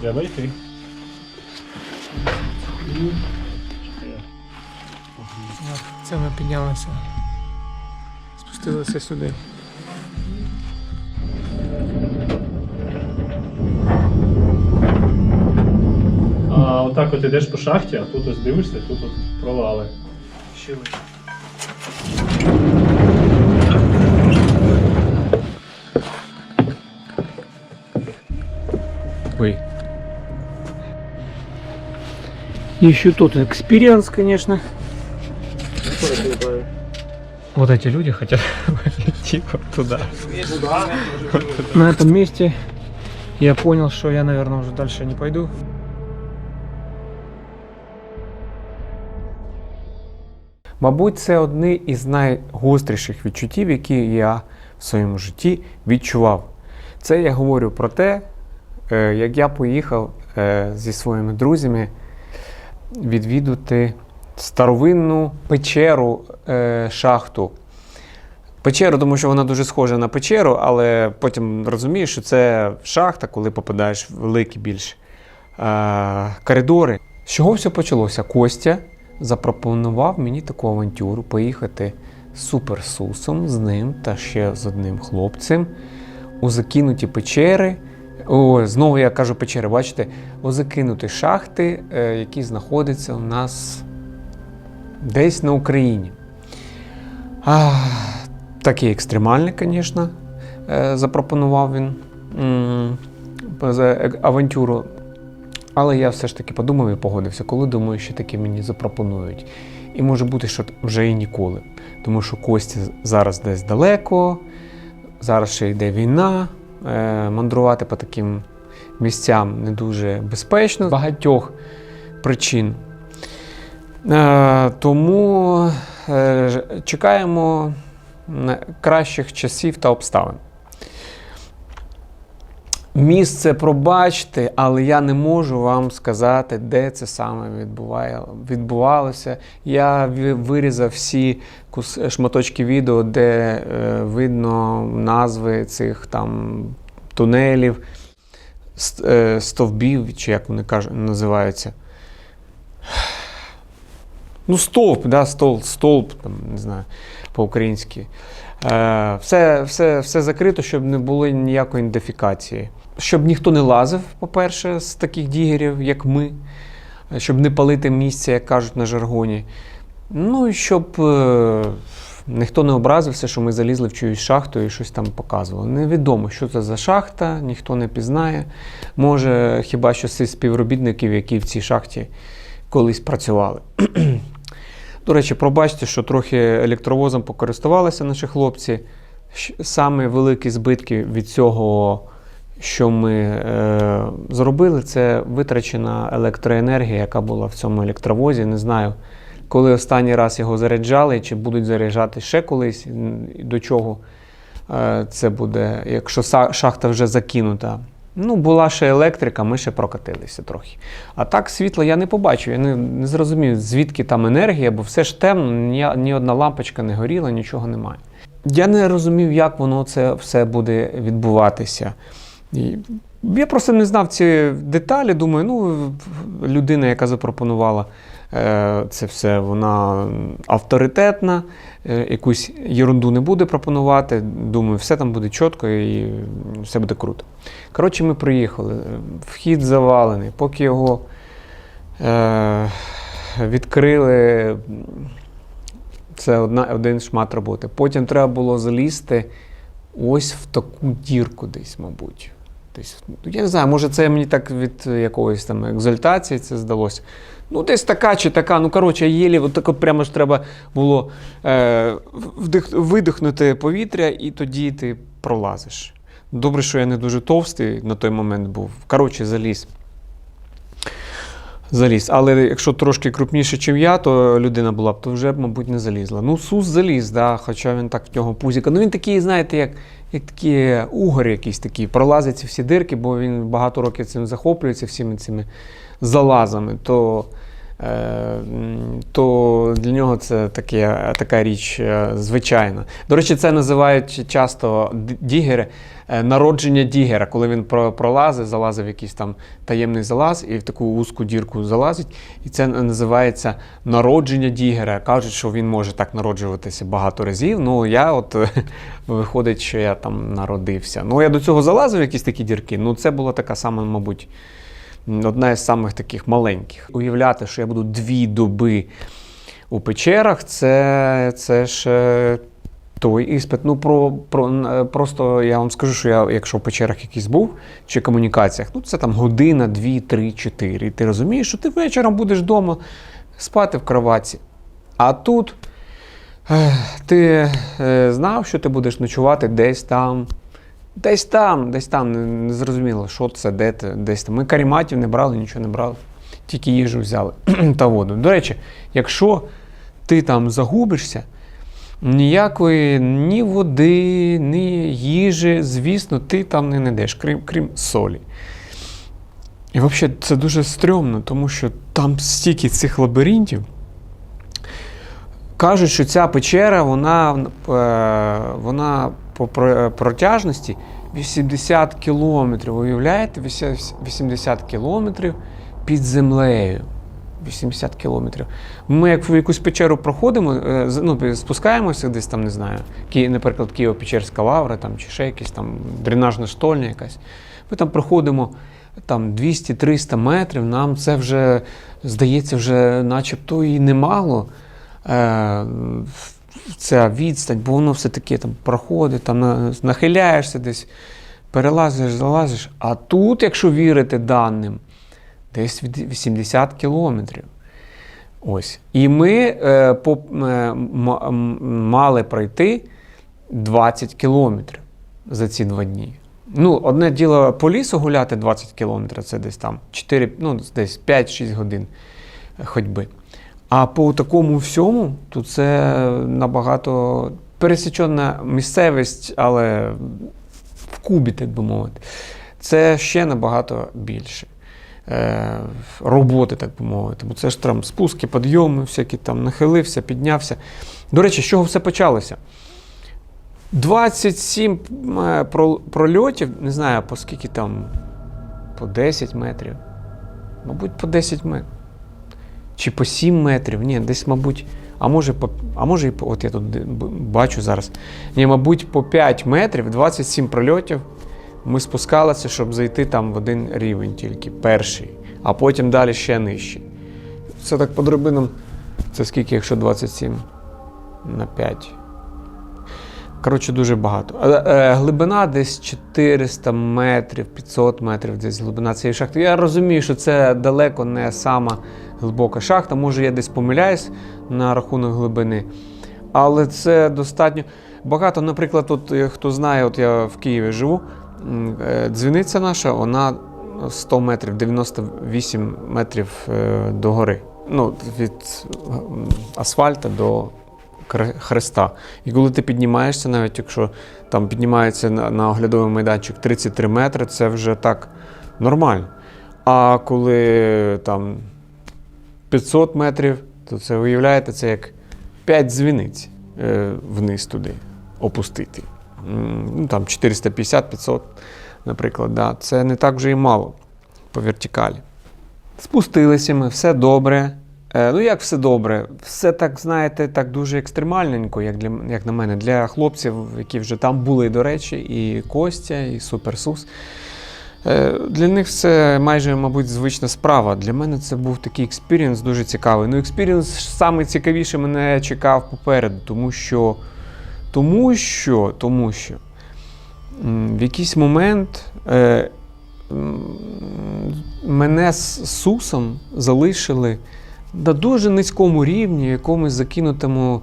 Треба йти. Це ми піднялися. Спустилися сюди. А отак от ідеш по шахті, а тут ось дивишся, тут от провали. Щили. Еще тот экспириенс, конечно. Вот эти люди хотят идти вот туда. На этом месте я понял, что я, наверное, уже дальше не пойду. Мабуть, це одне із найгостріших відчуттів, які я в своєму житті відчував. Це я говорю про те, е, як я поїхав е, зі своїми друзями відвідати старовинну печеру е, шахту. Печеру, тому що вона дуже схожа на печеру, але потім розумієш, що це шахта, коли попадаєш в великі більш е, коридори. З чого все почалося? Костя запропонував мені таку авантюру поїхати з суперсусом, з ним та ще з одним хлопцем у закинуті печери. О, знову я кажу печери, бачите, у закинуті шахти, е, які знаходяться у нас десь на Україні. А, такий екстремальний, звісно, е, запропонував він е- авантюру. Але я все ж таки подумав і погодився, коли думаю, що таки мені запропонують. І може бути, що вже і ніколи. Тому що Костя зараз десь далеко, зараз ще йде війна, мандрувати по таким місцям не дуже безпечно з багатьох причин. Е, тому е, чекаємо кращих часів та обставин. Місце пробачте, але я не можу вам сказати, де це саме відбувалося. Я вирізав всі шматочки відео, де е, видно назви цих там тунелів, е, стовбів, чи як вони кажуть, називаються. Ну, стовп, да, стовп, стовп, там, не знаю, по-українськи. Е, все, все, все закрито, щоб не було ніякої ідентифікації. Щоб ніхто не лазив, по-перше, з таких дігерів, як ми, щоб не палити місце, як кажуть на жаргоні. Ну і щоб е, ніхто не образився, що ми залізли в чиюсь шахту і щось там показували. Невідомо, що це за шахта, ніхто не пізнає. Може, хіба що з співробітників, які в цій шахті колись працювали. До речі, пробачте, що трохи електровозом покористувалися наші хлопці. Саме великі збитки від цього, що ми е, зробили, це витрачена електроенергія, яка була в цьому електровозі. Не знаю, коли останній раз його заряджали, чи будуть заряджати ще колись, до чого е, це буде, якщо шахта вже закинута. Ну, була ще електрика, ми ще прокатилися трохи. А так світла я не побачив, я не, не зрозумів, звідки там енергія, бо все ж темно, ні, ні одна лампочка не горіла, нічого немає. Я не розумів, як воно це все буде відбуватися. І я просто не знав ці деталі. Думаю, ну, людина, яка запропонувала е, це все, вона авторитетна, е, якусь ерунду не буде пропонувати. Думаю, все там буде чітко і все буде круто. Коротше, ми приїхали. Вхід завалений. Поки його е, відкрили, це одна, один шмат роботи. Потім треба було залізти ось в таку дірку десь, мабуть. Десь, я не знаю, може, це мені так від якоїсь там екзальтації це здалося. Ну, десь така чи така. Ну, коротше, єлі, от так от прямо ж треба було е, вдих, видихнути повітря, і тоді ти пролазиш. Добре, що я не дуже товстий на той момент був. Коротше, заліз. Заліз. Але якщо трошки крупніше, ніж я, то людина була б, то вже мабуть, не залізла. Ну, Сус заліз, да, хоча він так в нього пузіка. Ну він такий, знаєте, як, як такі угор якийсь такий, пролазить всі дирки, бо він багато років цим захоплюється, всіми цими залазами. То то для нього це таке, така річ е, звичайна. До речі, це називають часто дігери. е, Народження дігера, коли він про- пролазить, залазив в якийсь там таємний залаз і в таку вузьку дірку залазить. І це називається народження дігера. Кажуть, що він може так народжуватися багато разів. Ну, я от виходить, що я там народився. Ну, я до цього залазив в якісь такі дірки. Ну, це була така сама, мабуть, одна із самих таких маленьких. Уявляти, що я буду дві доби у печерах, це, це ж той іспит. Ну, про, про, е, просто я вам скажу, що я, якщо в печерах якийсь був чи комунікаціях, ну це там година, дві, три, чотири. І ти розумієш, що ти вечором будеш вдома спати в кроватці. А тут ти е, знав, що ти будеш ночувати десь там. Десь там, десь там, не, зрозуміло, що це, де ти, десь там. Ми каріматів не брали, нічого не брали. Тільки їжу взяли та воду. До речі, якщо ти там загубишся, ніякої ні води, ні їжі, звісно, ти там не знайдеш, крім, крім солі. І взагалі це дуже стрьомно, тому що там стільки цих лабіринтів. Кажуть, що ця печера, вона, е, вона по протяжності 80 кілометрів. Уявляєте, 80 кілометрів під землею. 80 кілометрів. Ми як в якусь печеру проходимо, е, ну, спускаємося десь там, не знаю, наприклад, Києво-Печерська лавра там, чи ще якась там дренажна штольня якась. Ми там проходимо там 200-300 метрів, нам це вже здається, вже начебто і немало. Ця відстань, бо воно все таки там проходить, там нахиляєшся десь, перелазиш, залазиш. А тут, якщо вірити даним, десь 80 кілометрів. Ось. І ми е, по, е, мали пройти 20 кілометрів за ці два дні. Ну, одне діло по лісу гуляти 20 кілометрів, це десь там 4, ну, десь 5-6 годин ходьби. А по такому всьому, то це набагато пересічена місцевість, але в кубі, так би мовити. Це ще набагато більше. Е, роботи, так би мовити. Бо це ж там спуски, підйоми, всякі там нахилився, піднявся. До речі, з чого все почалося? 27 е, прольотів, не знаю, по скільки там, по 10 метрів. Мабуть, по 10 метрів. Чи по 7 метрів. Ні, десь, мабуть, а може, по, а може і от я тут бачу зараз. Ні, мабуть, по 5 метрів, 27 прольотів. Ми спускалися, щоб зайти там в один рівень тільки, перший, а потім далі ще нижчий. Це так по драбинам. Це скільки, якщо 27 на 5? Коротше, дуже багато. Е, глибина десь 400 метрів, 500 метрів десь глибина цієї шахти. Я розумію, що це далеко не сама глибока шахта. Може, я десь помиляюсь на рахунок глибини. Але це достатньо багато. Наприклад, от, е, хто знає, от я в Києві живу, е, дзвіниця наша, вона 100 метрів, 98 метрів е, до гори. Ну, від асфальта до хреста. І коли ти піднімаєшся, навіть якщо там піднімається на, на оглядовий майданчик 33 метри, це вже так нормально. А коли там 500 метрів, то це уявляєте, це як 5 дзвіниць е, вниз туди опустити. Ну, там 450-500, наприклад. Да. Це не так вже і мало по вертикалі. Спустилися ми, все добре. Е, ну, як все добре? Все так, знаєте, так дуже екстремальненько, як, для, як на мене, для хлопців, які вже там були, до речі, і Костя, і Суперсус. Е, Для них це майже, мабуть, звична справа. Для мене це був такий експірієнс дуже цікавий. Ну, експірієнс саме цікавіше мене чекав попереду, тому що, тому що, тому що в якийсь момент е, мене з Сусом залишили на дуже низькому рівні, якомусь закинутому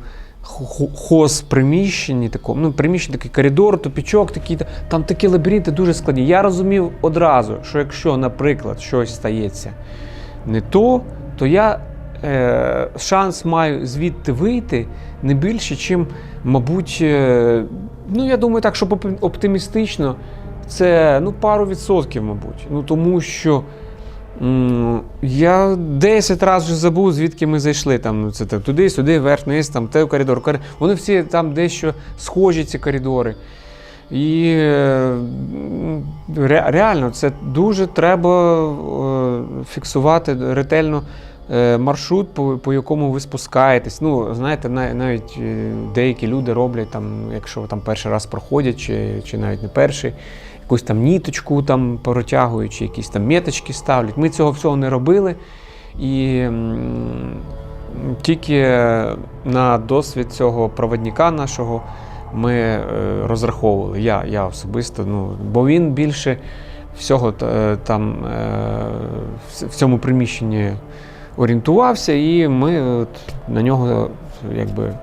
хо- хоз приміщенні, такому, ну, приміщенні, такий коридор, тупічок, такий, там такі лабіринти дуже складні. Я розумів одразу, що якщо, наприклад, щось стається не то, то я е, шанс маю звідти вийти не більше, чим, мабуть, е, ну я думаю, так, щоб оп- оптимістично, це ну, пару відсотків, мабуть. Ну, тому що Я 10 разів вже забув, звідки ми зайшли. Там, ну, це, там, туди, сюди, вверх, вниз, там, те коридор. Вони всі там дещо схожі, ці коридори. І е, ре- реально це дуже треба е, фіксувати ретельно е, маршрут, по, по якому ви спускаєтесь. Ну, знаєте, на- навіть е, деякі люди роблять, там, якщо там перший раз проходять, чи, чи навіть не перший, якусь там ніточку там протягують, чи якісь там меточки ставлять. Ми цього всього не робили. І тільки на досвід цього проводника нашого ми е, розраховували. Я, я особисто, ну, бо він більше всього е, там е, в цьому приміщенні орієнтувався, і ми от на нього якби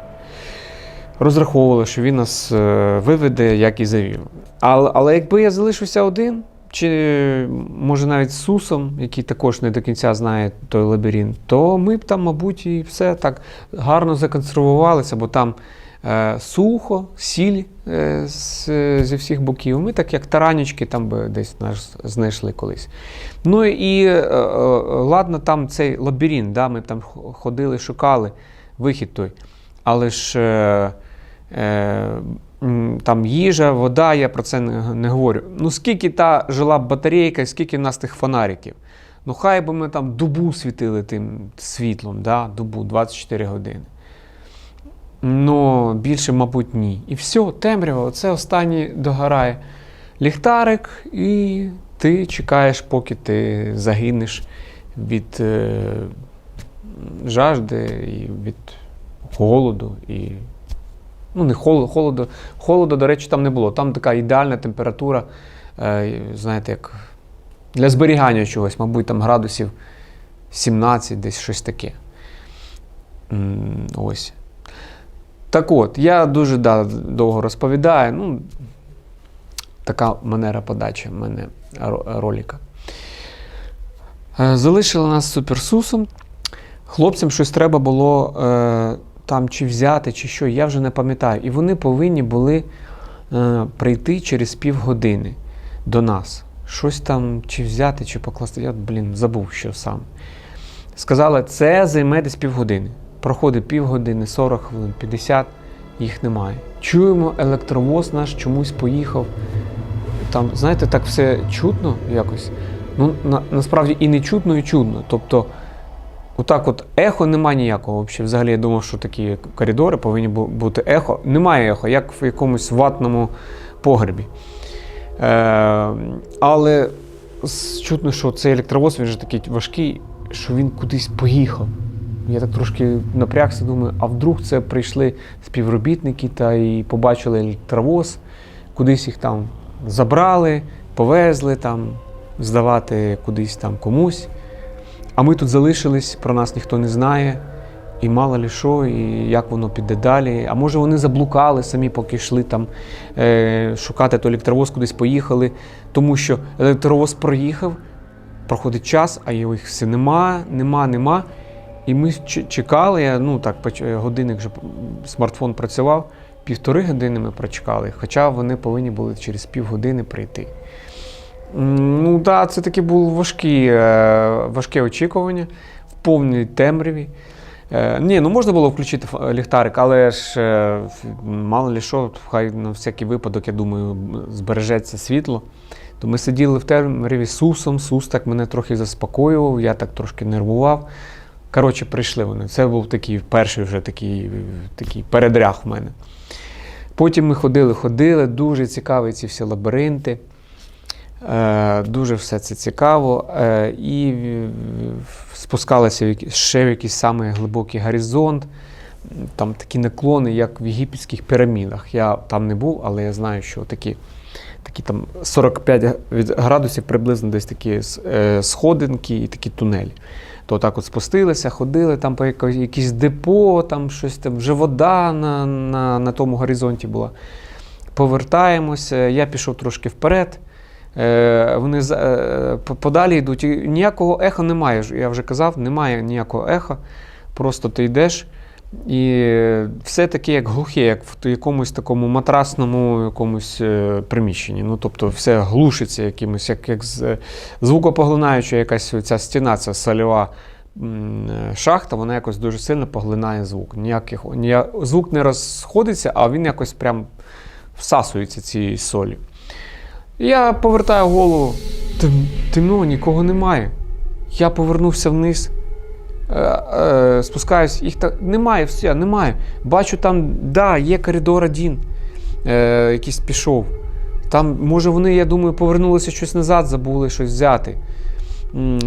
розраховували, що він нас е, виведе, як і завів. Але, але якби я залишився один, чи може навіть з Сусом, який також не до кінця знає той лабіринт, то ми б там, мабуть, і все так гарно законсервувалися, бо там е, сухо, сіль е, зі всіх боків. Ми так як таранючки там би десь нас знайшли колись. Ну і ладно, там цей лабіринт, да, ми там ходили, шукали вихід той. Але ж там їжа, вода, я про це не, не говорю. Ну скільки та жила б батарейка, скільки в нас тих фонариків. Ну хай би ми там добу світили тим світлом, да, добу 24 години. Ну, більше, мабуть, ні. І все, темрява, це останній догорає ліхтарик, і ти чекаєш, поки ти загинеш від е, жажди і від голоду. І, ну, не холоду, холоду. Холоду, до речі, там не було. Там така ідеальна температура, е, знаєте, як для зберігання чогось, мабуть, там градусів 17, десь щось таке. Ось. Так от, я дуже да, довго розповідаю. Ну, така манера подачі в мене ро- ролика. Е, Залишили нас суперсусом. Хлопцям щось треба було е, там чи взяти, чи що, я вже не пам'ятаю. І вони повинні були е, прийти через півгодини до нас. Щось там чи взяти, чи покласти. Я, блін, забув, що сам. Сказали, це займе десь півгодини. Проходить півгодини, 40 хвилин, 50, їх немає. Чуємо, електровоз наш чомусь поїхав. Там, знаєте, так все чутно якось. Ну, на, насправді і не чутно, і чудно. Тобто, отак от ехо немає ніякого взагалі. Я думав, що такі коридори повинні бути ехо. Немає ехо, як в якомусь ватному погребі. Е, але чутно, що цей електровоз він же такий важкий, що він кудись поїхав. Я так трошки напрягся, думаю, а вдруг це прийшли співробітники та і побачили електровоз, кудись їх там забрали, повезли там, здавати кудись там комусь. А ми тут залишились, про нас ніхто не знає. І мало ли що, і як воно піде далі. А може вони заблукали самі, поки йшли там е, шукати той електровоз, кудись поїхали, тому що електровоз проїхав, проходить час, а їх все нема, нема, нема. І ми чекали, я, ну так, годинник вже смартфон працював, півтори години ми прочекали, хоча вони повинні були через півгодини прийти. Ну так, це таке було важкі, е, важке очікування в повній темряві. Е, ні, ну можна було включити ліхтарик, але ж е, мало ли що, хай на всякий випадок, я думаю, збережеться світло. То ми сиділи в темряві з Сусом, Сус так мене трохи заспокоював, я так трошки нервував. Коротше, прийшли вони. Це був такий перший вже такий, такий передряг в мене. Потім ми ходили, ходили, дуже цікаві ці всі лабіринти. Е, дуже все це цікаво. Е, і спускалися ще в якийсь самий глибокий горизонт. Там такі наклони, як в єгипетських пірамідах. Я там не був, але я знаю, що такі, такі там 45 градусів приблизно десь такі е, сходинки і такі тунелі. То так от спустилися, ходили там по якісь депо, там щось там, вже вода на, на, на тому горизонті була. Повертаємося, я пішов трошки вперед. Е, вони е, по- подалі йдуть. І ніякого еха немає. Я вже казав, немає ніякого еха. Просто ти йдеш І все таке як глухе, як в якомусь такому матрасному якомусь е, приміщенні. Ну, тобто все глушиться якимось, як, як звукопоглинаюча якась ця стіна, ця сольова шахта, вона якось дуже сильно поглинає звук. Ніяких, ніяк, звук не розходиться, а він якось прям всасується цієї солі. Я повертаю голову, тем, темно, нікого немає. Я повернувся вниз. Е, е, спускаюсь, їх так немає, все, немає. Бачу, там, да, є коридор один, е, якийсь пішов. Там, може, вони, я думаю, повернулися щось назад, забули щось взяти.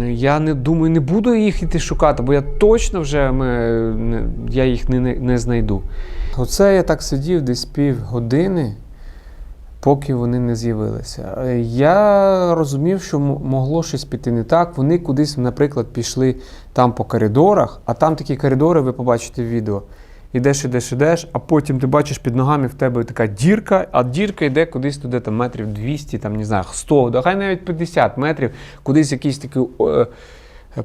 Я не думаю, не буду їх іти шукати, бо я точно вже ми, я їх не, не, знайду. Оце я так сидів десь півгодини, поки вони не з'явилися. Е, Я розумів, що могло щось піти не так. Вони кудись, наприклад, пішли там по коридорах, а там такі коридори, ви побачите в відео. Ідеш, ідеш, ідеш, а потім ти бачиш під ногами в тебе така дірка, а дірка йде кудись туди там метрів 200, там, не знаю, 100, да хай навіть 50 метрів, кудись якісь такі е,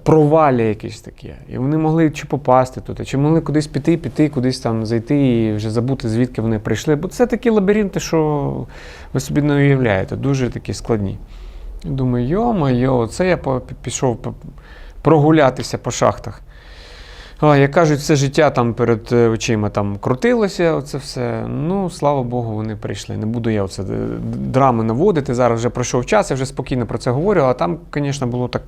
провалля якісь таке. І вони могли чи попасти туди, чи могли кудись піти, піти, кудись там зайти і вже забути, звідки вони прийшли. Бо це такі лабіринти, що ви собі не уявляєте, дуже такі складні. Думаю, йо-моє, це я пішов прогулятися по шахтах. А, як кажуть, все життя там перед е, очима там крутилося, оце все. Ну, слава Богу, вони прийшли. Не буду я оце е, драми наводити. Зараз вже пройшов час, я вже спокійно про це говорю, а там, звісно, було так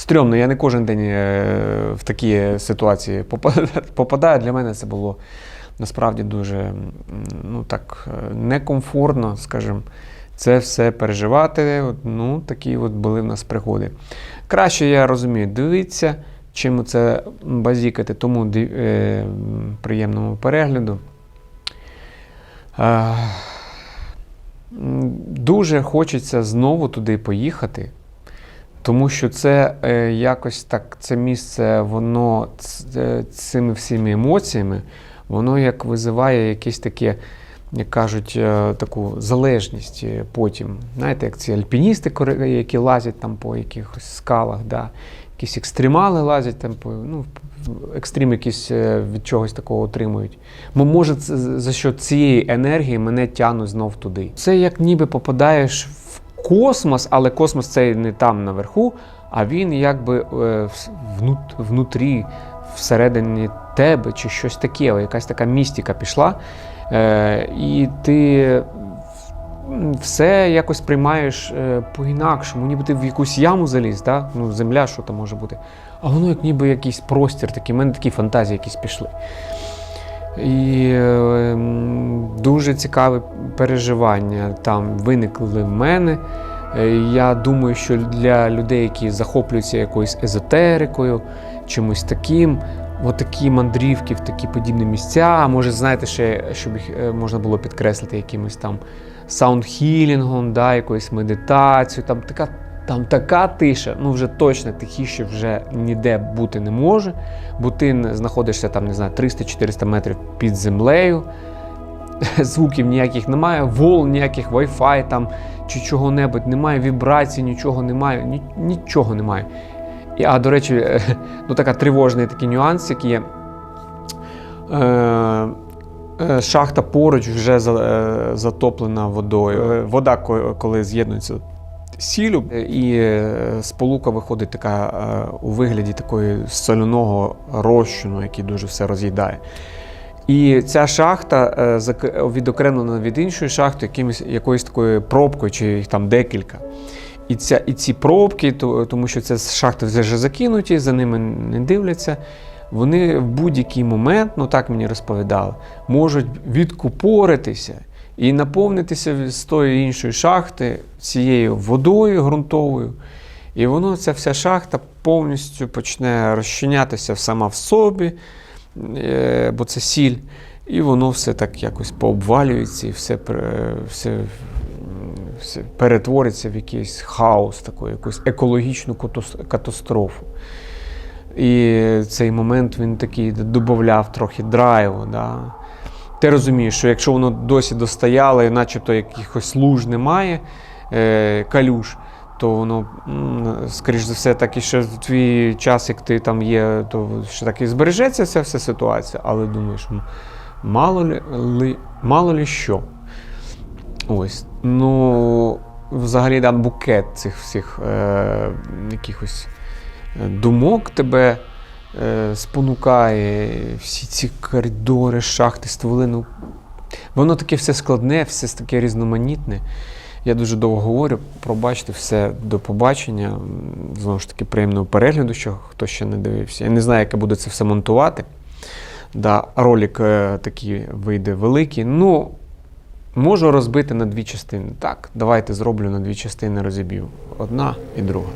стрьомно. Я не кожен день е, в такі ситуації попадаю. Для мене це було насправді дуже ну, так, е, некомфортно, скажімо. Це все переживати. Ну, такі от були в нас пригоди. Краще, я розумію, дивіться, чим це базікати, тому е, приємному перегляду. Е, дуже хочеться знову туди поїхати, тому що це е, якось так, це місце, воно ц- е, цими всіми емоціями, воно як визиває якесь таке як кажуть, е, таку залежність е, потім. Знаєте, як ці альпіністи, які лазять там по якихось скалах, да? якісь екстремали лазять там по ну, екстрім якийсь е, від чогось такого отримують. Мо- Може, за що цієї енергії мене тягнуть знов туди. Це як ніби попадаєш в космос, але космос цей не там наверху, а він якби е, внутрі, всередині тебе чи щось таке, якась така містика пішла. Е, і ти все якось приймаєш е, по-інакшому, ніби ти в якусь яму заліз, да? ну, земля, що там може бути. А воно як ніби якийсь простір такий, в мене такі фантазії якісь пішли. І е, дуже цікаві переживання там виникли в мене. Е, Я думаю, що для людей, які захоплюються якоюсь езотерикою, чимось таким, отакі мандрівки в такі подібні місця. А може, знаєте, ще щоб їх е, можна було підкреслити якимось там саундхілінгом, да, якоюсь медитацією. Там така, там така тиша, ну вже точно тихіше вже ніде бути не може, бо ти знаходишся там, не знаю, 300-400 метрів під землею. Звуків ніяких немає, волн ніяких Wi-Fi там чи чого-небудь, немає вібрацій, нічого немає, ні- нічого немає. І, а до речі, ну така тривожний такий нюанс, який є. Е, е, шахта поруч вже е, затоплена водою. Е, Вода, коли з'єднується сіллю, е, і е, сполука виходить така е, у вигляді такої соляного розчину, який дуже все роз'їдає. І ця шахта відокремлена від іншої шахти якимось, якоюсь такою пробкою, чи їх там декілька. І, ця, і ці пробки, то- тому що це шахти вже закинуті, за ними не дивляться. Вони в будь-який момент, ну так мені розповідали, можуть відкупоритися і наповнитися з тої іншої шахти цією водою ґрунтовою. І воно, ця вся шахта повністю почне розчинятися сама в собі, е, бо це сіль. І воно все так якось пообвалюється і все, все, все перетвориться в якийсь хаос, таку, якусь екологічну катастрофу. І цей момент він такий додавав трохи драйву. Да. Ти розумієш, що якщо воно досі достояло, і начебто якихось луж немає, е, калюж, то воно, скоріш за все, так і ще в твій час, як ти там є, то ще так і збережеться ця вся ситуація, але думаєш, мало ли, мало лі що. Ось. Ну, взагалі, да, букет цих всіх е, якихось е, думок тебе спонукає, всі ці коридори, шахти, стволи. Ну, воно таке все складне, все таке різноманітне. Я дуже довго говорю. Пробачте все до побачення. Знову ж таки, приємного перегляду, що хто ще не дивився. Я не знаю, як я буду це все монтувати. Да, ролик е, такий вийде великий. Ну, можу розбити на дві частини. Так, давайте зроблю на дві частини розіб'ю. Одна і друга.